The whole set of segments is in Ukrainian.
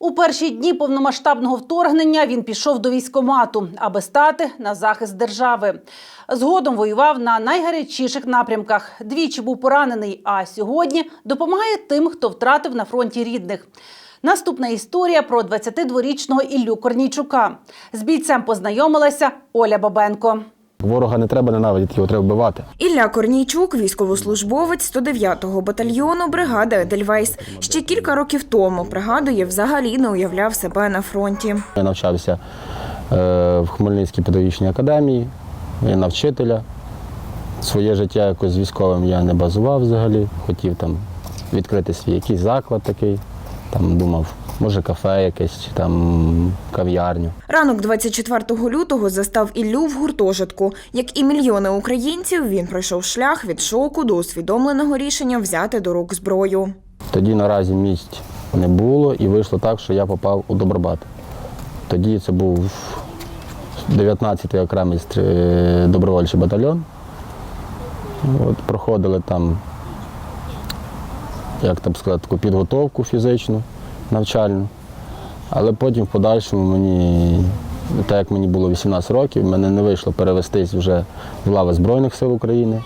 У перші дні повномасштабного вторгнення він пішов до військомату, аби стати на захист держави. Згодом воював на найгарячіших напрямках. Двічі був поранений, а сьогодні допомагає тим, хто втратив на фронті рідних. Наступна історія про 22-річного Іллю Корнійчука. З бійцем познайомилася Оля Бабенко. Ворога не треба ненавидіти, його треба вбивати. Ілля Корнійчук, військовослужбовець 109-го батальйону бригади Едельвейс. Ще кілька років тому пригадує, взагалі не уявляв себе на фронті. Я навчався е, в Хмельницькій педагогічній академії, я на вчителя. Своє життя якось з військовим я не базував взагалі. Хотів там відкрити свій якийсь заклад такий. Там думав, може кафе якесь, чи там кав'ярню. Ранок 24 лютого застав Іллю в гуртожитку. Як і мільйони українців, він пройшов шлях від шоку до усвідомленого рішення взяти до рук зброю. Тоді наразі місць не було і вийшло так, що я попав у Добробат. Тоді це був 19-й окремий добровольчий батальйон. От, проходили там, як там сказати, таку підготовку фізичну, навчальну. Але потім в подальшому мені, так як мені було 18 років, мене не вийшло перевестись вже в лави Збройних сил України.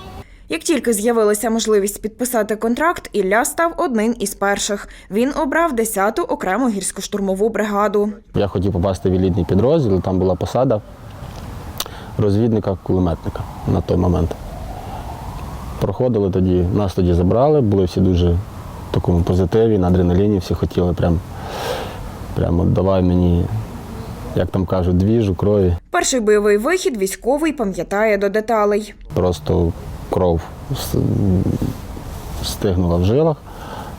Як тільки з'явилася можливість підписати контракт, Ілля став одним із перших. Він обрав 10-ту окрему гірсько-штурмову бригаду. Я хотів попасти в елітний підрозділ, там була посада розвідника-кулеметника на той момент. Проходили тоді, нас тоді забрали, були всі дуже такому позитиві, на адреналіні, всі хотіли прям, прямо давай мені, як там кажуть, двіжу, крові. Перший бойовий вихід військовий пам'ятає до деталей. Просто кров стигнула в жилах,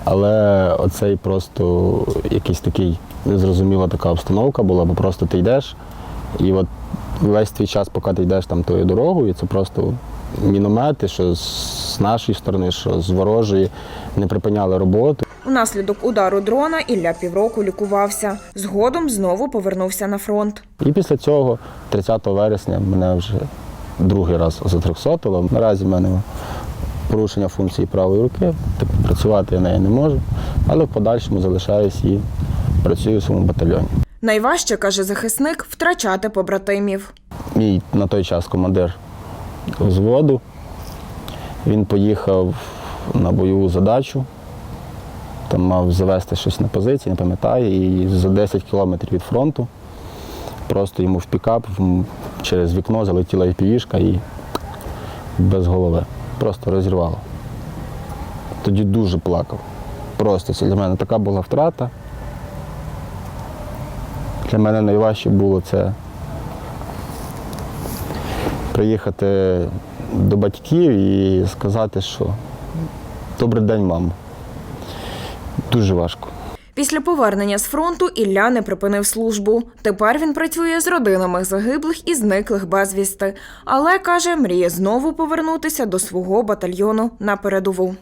але оцей просто якийсь такий незрозуміла така обстановка була, бо просто ти йдеш, і от весь твій час, поки ти йдеш там тою дорогою, це просто міномети, що з нашої сторони, що з ворожої, не припиняли роботу. Унаслідок удару дрона Ілля півроку лікувався. Згодом знову повернувся на фронт. І після цього, 30 вересня, мене вже другий раз затрьохсотило. Наразі в мене порушення функції правої руки, так працювати я нею не можу, але в подальшому залишаюсь і працюю в своєму батальйоні. Найважче, каже захисник, втрачати побратимів. Мій на той час командир взводу. Він поїхав на бойову задачу, там мав завести щось на позиції, не пам'ятаю, і за 10 кілометрів від фронту просто йому в пікап через вікно залетіла іпівішка і без голови. Просто розірвало. Тоді дуже плакав. Просто це для мене така була втрата. Для мене найважче було це приїхати до батьків і сказати, що добрий день, мамо. Дуже важко. Після повернення з фронту Ілля не припинив службу. Тепер він працює з родинами загиблих і зниклих безвісти. Але каже, мріє знову повернутися до свого батальйону на передову.